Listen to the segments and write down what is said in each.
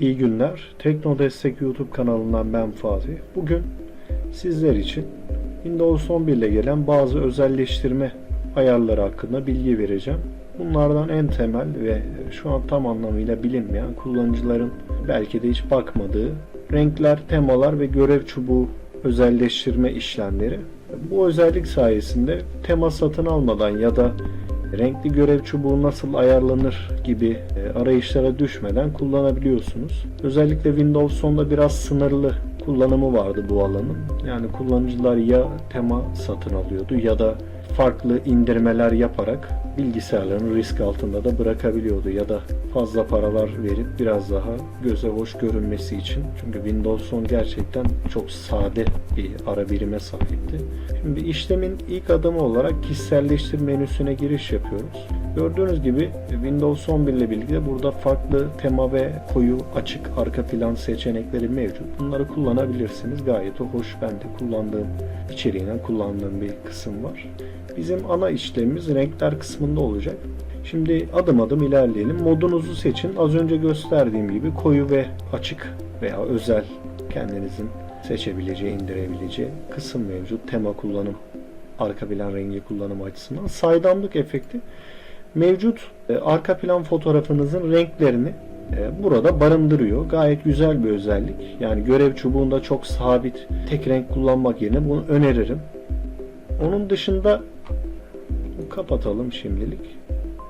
İyi günler. Tekno Destek YouTube kanalından ben Fatih. Bugün sizler için Windows 11 ile gelen bazı özelleştirme ayarları hakkında bilgi vereceğim. Bunlardan en temel ve şu an tam anlamıyla bilinmeyen kullanıcıların belki de hiç bakmadığı renkler, temalar ve görev çubuğu özelleştirme işlemleri. Bu özellik sayesinde tema satın almadan ya da renkli görev çubuğu nasıl ayarlanır gibi e, arayışlara düşmeden kullanabiliyorsunuz. Özellikle Windows 10'da biraz sınırlı kullanımı vardı bu alanın. Yani kullanıcılar ya tema satın alıyordu ya da farklı indirmeler yaparak bilgisayarlarını risk altında da bırakabiliyordu ya da fazla paralar verip biraz daha göze hoş görünmesi için. Çünkü Windows 10 gerçekten çok sade bir ara birime sahipti. Şimdi işlemin ilk adımı olarak kişiselleştir menüsüne giriş yapıyoruz. Gördüğünüz gibi Windows 11 ile birlikte burada farklı tema ve koyu açık arka plan seçenekleri mevcut. Bunları kullanabilirsiniz. Gayet hoş. Ben de kullandığım içeriğinden kullandığım bir kısım var. Bizim ana işlemimiz renkler kısmında olacak. Şimdi adım adım ilerleyelim. Modunuzu seçin. Az önce gösterdiğim gibi koyu ve açık veya özel kendinizin seçebileceği, indirebileceği kısım mevcut. Tema kullanım, arka plan rengi kullanımı açısından. Saydamlık efekti mevcut e, arka plan fotoğrafınızın renklerini e, burada barındırıyor. Gayet güzel bir özellik. Yani görev çubuğunda çok sabit tek renk kullanmak yerine bunu öneririm. Onun dışında kapatalım şimdilik.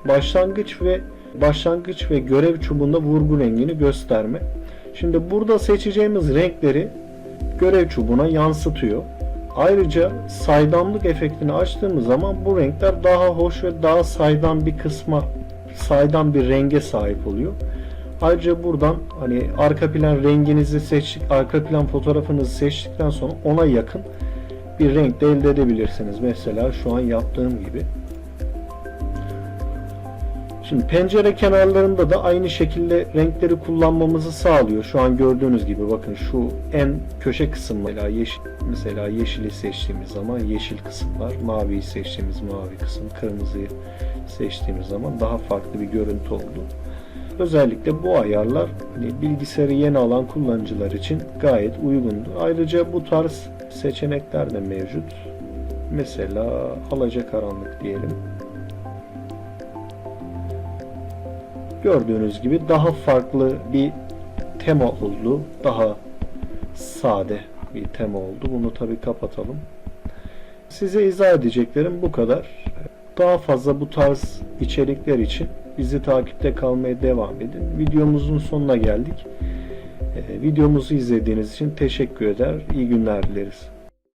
Başlangıç ve başlangıç ve görev çubuğunda vurgu rengini gösterme. Şimdi burada seçeceğimiz renkleri görev çubuğuna yansıtıyor. Ayrıca saydamlık efektini açtığımız zaman bu renkler daha hoş ve daha saydam bir kısma, saydam bir renge sahip oluyor. Ayrıca buradan hani arka plan renginizi seçtik, arka plan fotoğrafınızı seçtikten sonra ona yakın bir renk de elde edebilirsiniz. Mesela şu an yaptığım gibi. Şimdi pencere kenarlarında da aynı şekilde renkleri kullanmamızı sağlıyor. Şu an gördüğünüz gibi bakın şu en köşe kısım mesela yeşil mesela yeşili seçtiğimiz zaman yeşil kısımlar, maviyi seçtiğimiz mavi kısım, kırmızıyı seçtiğimiz zaman daha farklı bir görüntü oldu. Özellikle bu ayarlar hani bilgisayarı yeni alan kullanıcılar için gayet uygundu. Ayrıca bu tarz seçenekler de mevcut. Mesela alacakaranlık diyelim. Gördüğünüz gibi daha farklı bir tema oldu. Daha sade bir tema oldu. Bunu tabi kapatalım. Size izah edeceklerim bu kadar. Daha fazla bu tarz içerikler için bizi takipte kalmaya devam edin. Videomuzun sonuna geldik. Videomuzu izlediğiniz için teşekkür eder. İyi günler dileriz.